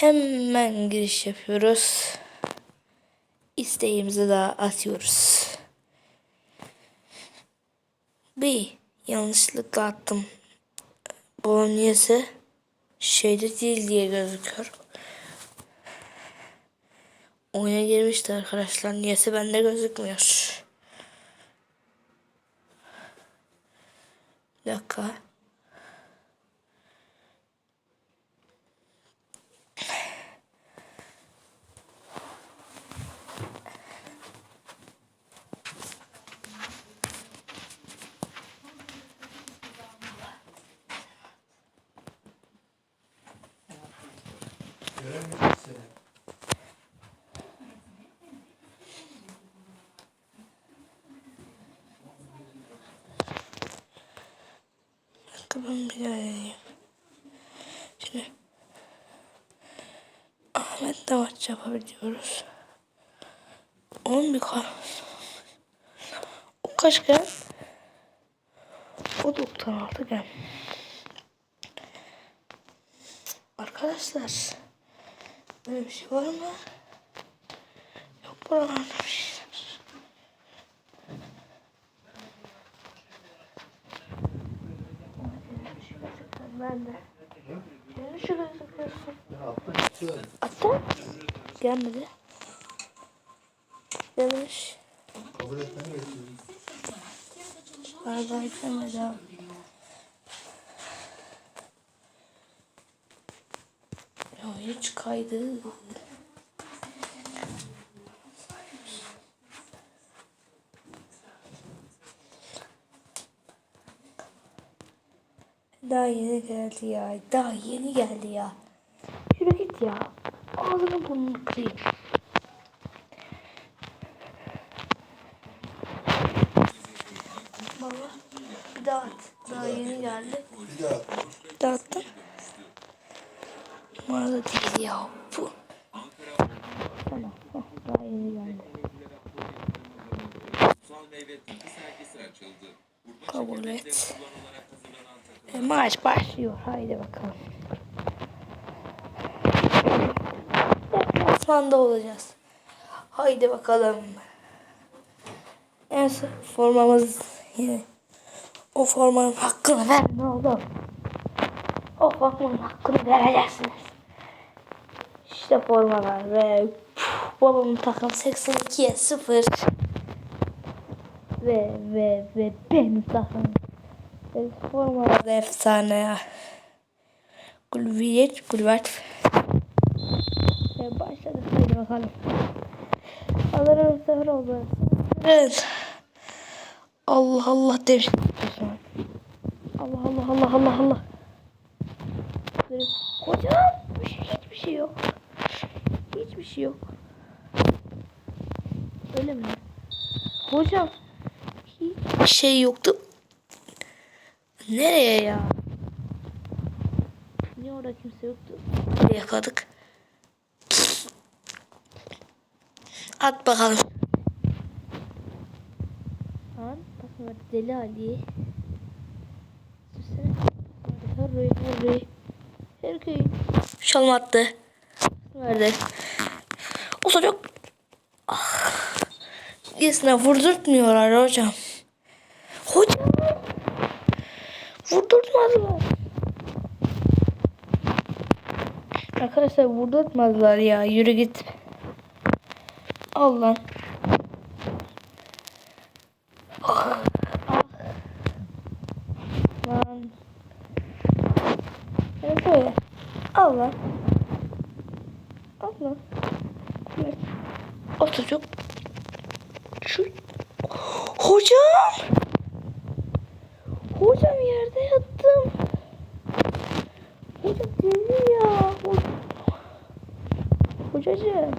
Hemen giriş yapıyoruz. İsteğimizi daha atıyoruz. Bir yanlışlıkla attım. Bolognese şeyde değil diye gözüküyor. Oyuna girmişti arkadaşlar. Niyesi bende gözükmüyor. Bir dakika. Dakika ben bir daha deneyeyim. Şimdi Ahmet'le maç yapabiliyoruz. 10 bir kar. O kaç gel? O 96 gel. Arkadaşlar böyle bir şey var mı? Yok buralarda bir şeyler. Ben de. Yani şu gözüküyorsun. Attı. Gelmedi. Gelmiş. Kabul etmeni bekliyorum. Galiba gelmedi abi. Hiç kaydı. Daha yeni geldi ya. Daha yeni geldi ya. Yürü git ya. Ağzını burnunu kırayım. Baba bir daha at. Daha yeni geldi. Bir daha. Bir daha attım. Bu arada değil. Kabul et. E, maç başlıyor. Haydi bakalım. Deplasmanda olacağız. Haydi bakalım. En son formamız yine. O formanın hakkını ver ne oldu? O formanın hakkını vereceksiniz. İşte formalar ve babamın takım 82'ye 0 ve ve ve benim takım formalar da efsane ya. Gulviyet, Gulvat. Ve başladık hadi bakalım. Alırım sefer oldu. Evet. Allah Allah demiş. Allah Allah Allah Allah Allah. Böyle, Hocam bir şey, hiçbir şey yok. Hiçbir şey yok. Öyle mi? Hocam hiçbir şey yoktu. Nereye ya? Niye orada kimse yoktu? Nereye yakaladık? At bakalım. An bakın bak Deli Ali. Süsene. Hurry hurry. Herkey. Şalım attı. Verdi. O çocuk. Ah. Vurdurtmuyorlar hocam. Hocam. Vurdurtmazlar. Arkadaşlar vurdurtmazlar ya. Yürü git. Al lan. Ah. Lan. Evet böyle. Al lan. Çocuk. Şu. Hocam. Hocam yerde yattım. Hocam deli ya. Ho- Hocacığım.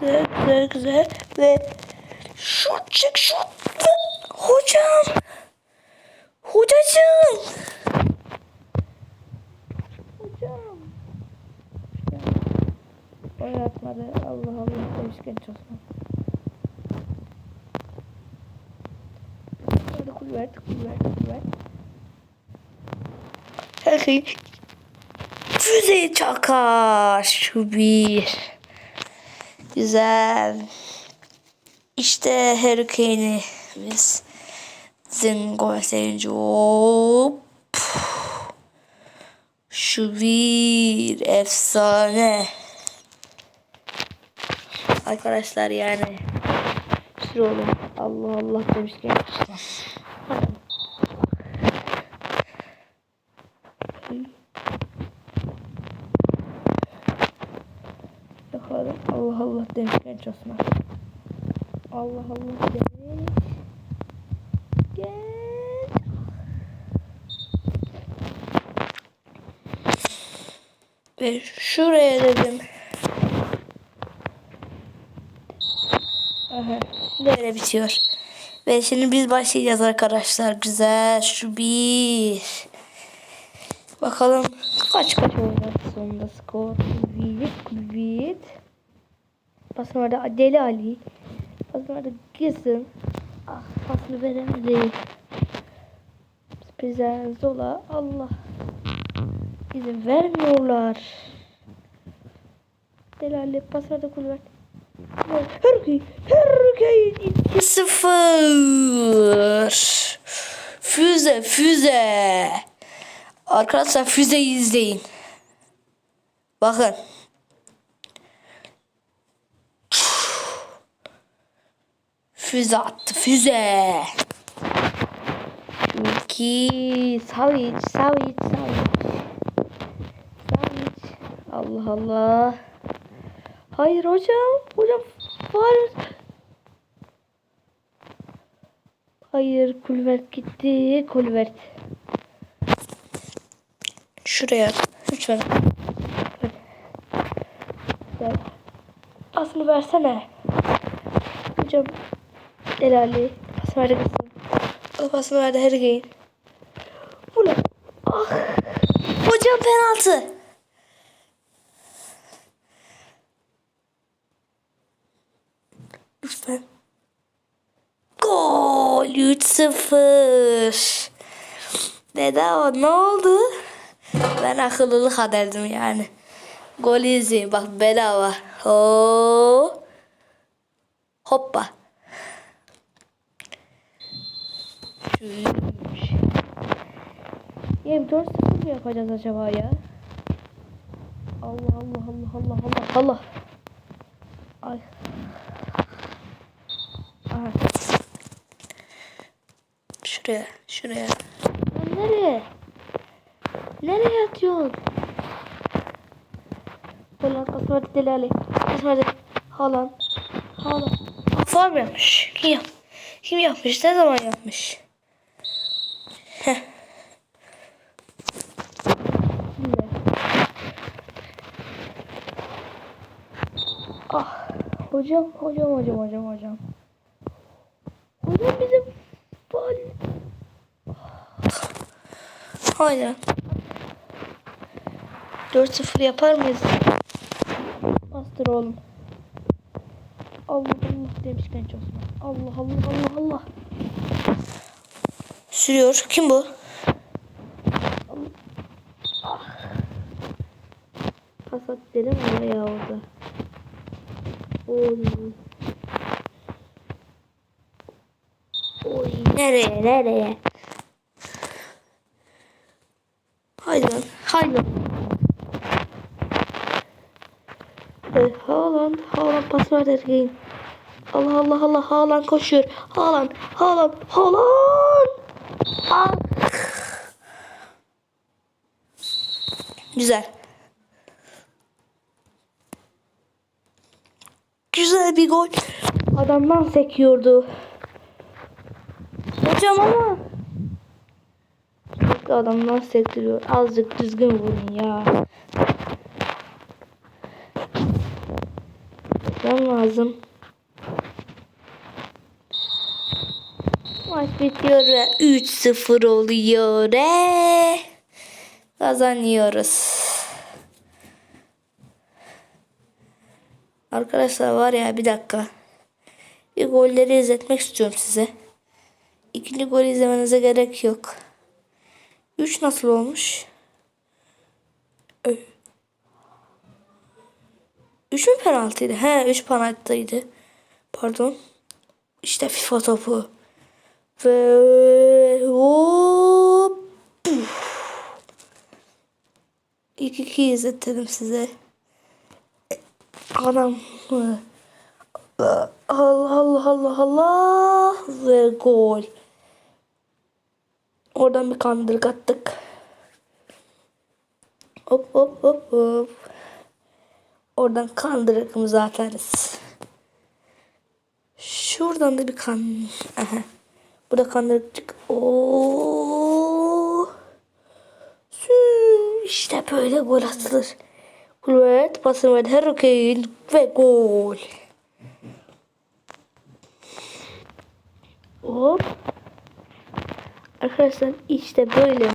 Güzel güzel güzel ve şut çık şut. Hocam. Hocacığım. Hocam. Oynatmadı. Allah Allah demiş genç Osman. Hadi kulvert, kulvert, kulvert. Her şey füzeyi çakar. Şu bir. Güzel. İşte Hurricane'imiz. Zingo sevinci. Hop. Şu bir efsane. Arkadaşlar yani sür oğlum. Allah Allah demişken. Bakalım. Allah Allah demişken Osman. Allah Allah demiş. Ve şuraya dedim. Aha, böyle bitiyor. Ve şimdi biz başlayacağız arkadaşlar. Güzel. Şu bir. Bakalım kaç kaç olacak sonunda skor. Kulvit. Pasını orada Deli Ali. Pasını orada Gizim. Ah pasını veremedi. Sürprizler Zola. Allah. İzin vermiyorlar. Pasını orada kulvit. Hurricane. Hurricane 2-0. Füze füze. Arkadaşlar füzeyi izleyin. Bakın. Füze attı füze. İki. Savic, Savic, Savic. Allah Allah. Hayır hocam. Hocam var. Hayır kulvert gitti. Kulvert. Şuraya. Lütfen. Pasını versene. Hocam. Delali. Pasını verdi kızım. Pasını verdi Hurricane. Bu ne? Ah. Hocam penaltı. Lütfen. 3-0. Bedava ne oldu? Ben akıllılık ederdim yani. Gol izleyin bak bedava. Oo. Hoppa. Yem 4-0 mı yapacağız acaba ya? Allah Allah Allah Allah Allah Allah. Ay. Şuraya, şuraya. Lan nereye? Nereye atıyorsun? Falan kasmadı delali. Kasmadı. Halan. Halan. Afar mı yapmış? Kim yap? Kim yapmış? Ne zaman yapmış? Heh. Ah. Hocam, hocam, hocam, hocam, hocam. Hocam bizim Aynen. 4-0 yapar mıyız? Bastır oğlum. Allah Allah demiş genç Osman. Allah Allah Allah Allah. Sürüyor. Kim bu? Ah. Pasat dedim ama ya orada. Oy. Oy nereye nereye? Haydi lan. Haydi lan. Evet, Haaland, Haaland pas ver Ergin. Allah Allah Allah Haaland koşuyor. Haaland, Haaland, Haaland. Ah. Güzel. Güzel bir gol. Adamdan sekiyordu. Hocam ama Sürekli adamlar sektiriyor. Azıcık düzgün vurun ya. Ben lazım. Maç bitiyor ve 3-0 oluyor. Ee, kazanıyoruz. Arkadaşlar var ya bir dakika. Bir golleri izletmek istiyorum size. ikinci golü izlemenize gerek yok. 3 nasıl olmuş? 3 mü penaltıydı? He 3 penaltıydı. Pardon. İşte FIFA topu. Ve hop. İlk iki izlettim size. Anam. Allah Allah Allah Allah ve gol. Oradan bir kandırık attık. Hop hop hop hop. Oradan kandırıkımızı atarız. Şuradan da bir kan. Aha. Burada kandırıkçık. Oo. İşte böyle gol atılır. Kulvet pasını verdi Harry Kane ve gol. Hop. Arkadaşlar işte böyle